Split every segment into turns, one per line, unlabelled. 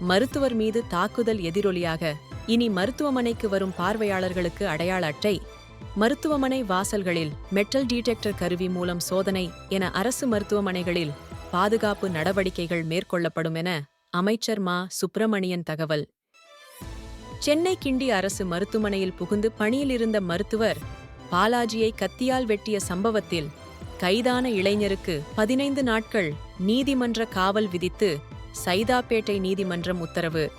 மருத்துவர் மீது தாக்குதல் எதிரொலியாக இனி மருத்துவமனைக்கு வரும் பார்வையாளர்களுக்கு அடையாள அட்டை. மருத்துவமனை வாசல்களில் மெட்டல் டிடெக்டர் கருவி மூலம் சோதனை என அரசு மருத்துவமனைகளில் பாதுகாப்பு நடவடிக்கைகள் மேற்கொள்ளப்படும் என அமைச்சர் மா. சுப்பிரமணியன் தகவல். சென்னை கிண்டி அரசு மருத்துவமனையில் புகுந்து பணியில் இருந்த மருத்துவர் பாலாஜியை கத்தியால் வெட்டிய சம்பவத்தில் கைதான இளைஞருக்கு பதினைந்து நாட்கள் நீதிமன்ற காவல் விதித்து சைதாப்பேட்டை நீதிமன்றம் உத்தரவு.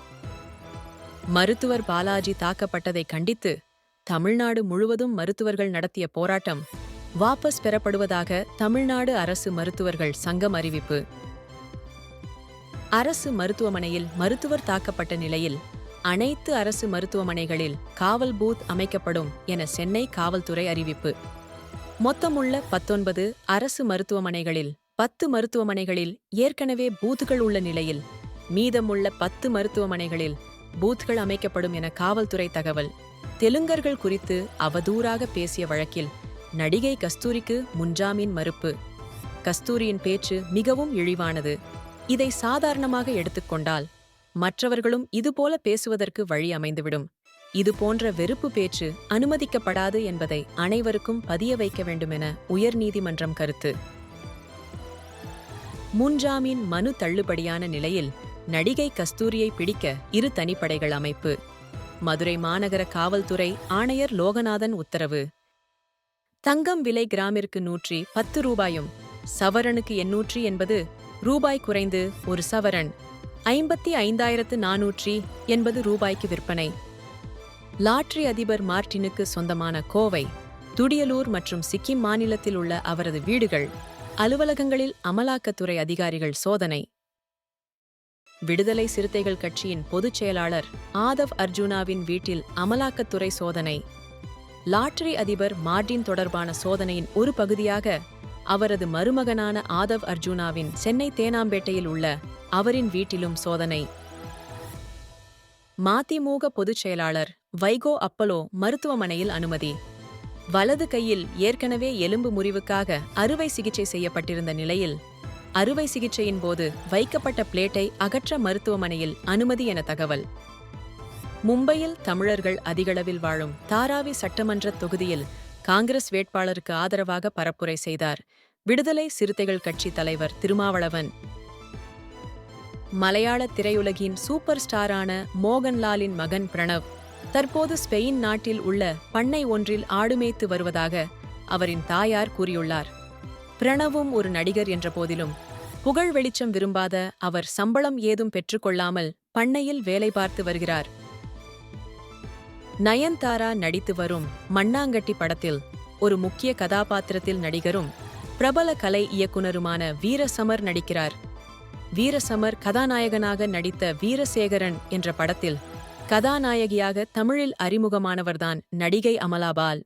மருத்துவர் பாலாஜி தாக்கப்பட்டதை கண்டித்து தமிழ்நாடு முழுவதும் மருத்துவர்கள் நடத்திய போராட்டம் வாபஸ் பெறப்படுவதாக தமிழ்நாடு அரசு மருத்துவர்கள் சங்கம் அறிவிப்பு. அரசு மருத்துவமனையில் மருத்துவர் தாக்கப்பட்ட நிலையில் அனைத்து அரசு மருத்துவமனைகளில் காவல் பூத் அமைக்கப்படும் என சென்னை காவல்துறை அறிவிப்பு. மொத்தமுள்ள பத்தொன்பது அரசு மருத்துவமனைகளில் பத்து மருத்துவமனைகளில் ஏற்கனவே பூத்துகள் உள்ள நிலையில் மீதமுள்ள பத்து மருத்துவமனைகளில் பூத்கள் அமைக்கப்படும் என காவல்துறை தகவல். தெலுங்கர்கள் குறித்து அவதூறாக பேசிய வழக்கில் நடிகை கஸ்தூரிக்கு முன்ஜாமீன் மறுப்பு. கஸ்தூரியின் பேச்சு மிகவும் இழிவானது. இதை சாதாரணமாக எடுத்துக்கொண்டால் மற்றவர்களும் இதுபோல பேசுவதற்கு வழி அமைந்துவிடும். இது போன்ற வெறுப்பு பேச்சு அனுமதிக்கப்படாது என்பதை அனைவருக்கும் பதிய வைக்க வேண்டுமென உயர்நீதிமன்றம் கருத்து. முன்ஜாமீன் மனு தள்ளுபடியான நிலையில் நடிகை கஸ்தூரியை பிடிக்க இரு தனிப்படைகள் அமைப்பு. மதுரை மாநகர காவல்துறை ஆணையர் லோகநாதன் உத்தரவு. தங்கம் விலை கிராமிற்கு நூற்றி பத்து ரூபாயும் சவரனுக்கு எண்ணூற்றி என்பது ரூபாய் குறைந்து ஒரு சவரன். ஐம்பத்தி ஐந்தாயிரத்து நானூற்றி எண்பது ரூபாய்க்கு விற்பனை. லாட்ரி அதிபர் மார்டினுக்கு சொந்தமான கோவை துடியலூர் மற்றும் சிக்கிம் மாநிலத்தில் உள்ள அவரது வீடுகள். அலுவலகங்களில் அமலாக்கத்துறை அதிகாரிகள் சோதனை. விடுதலை சிறுத்தைகள் கட்சியின் பொதுச் செயலாளர் ஆதவ் அர்ஜுனாவின் வீட்டில் அமலாக்கத்துறை சோதனை. லாட்டரி அதிபர் மார்டின் தொடர்பான சோதனையின் ஒரு பகுதியாக அவரது மருமகனான ஆதவ் அர்ஜுனாவின் சென்னை தேனாம்பேட்டையில் உள்ள அவரின் வீட்டிலும் சோதனை. மதிமுக பொதுச் செயலாளர் வைகோ அப்பலோ மருத்துவமனையில் அனுமதி. வலது கையில் ஏற்கனவே எலும்பு முறிவுக்காக அறுவை சிகிச்சை செய்யப்பட்டிருந்த நிலையில் அறுவை சிகிச்சையின் போது வைக்கப்பட்ட பிளேட்டை அகற்ற மருத்துவமனையில் அனுமதி என தகவல். மும்பையில் தமிழர்கள் அதிகளவில் வாழும் தாராவி சட்டமன்ற தொகுதியில் காங்கிரஸ் வேட்பாளருக்கு ஆதரவாக பரப்புரை செய்தார் விடுதலை சிறுத்தைகள் கட்சி தலைவர் திருமாவளவன். மலையாள திரையுலகின் சூப்பர் ஸ்டாரான மோகன்லாலின் மகன் பிரணவ் தற்போது ஸ்பெயின் நாட்டில் உள்ள பண்ணை ஒன்றில் ஆடுமேய்த்து வருவதாக அவரின் தாயார் கூறியுள்ளார். பிரணவும் ஒரு நடிகர் என்ற போதிலும் புகழ் வெளிச்சம் விரும்பாத அவர் சம்பளம் ஏதும் பெற்றுக்கொள்ளாமல் பண்ணையில் வேலை பார்த்து வருகிறார். நயன்தாரா நடித்து வரும் மண்ணாங்கட்டி படத்தில் ஒரு முக்கிய கதாபாத்திரத்தில் நடிகரும் பிரபல கலை இயக்குனருமான வீரசமர் நடிக்கிறார். வீரசமர் கதாநாயகனாக நடித்த வீரசேகரன் என்ற படத்தில் கதாநாயகியாக தமிழில் அறிமுகமானவர்தான் நடிகை அமலாபால்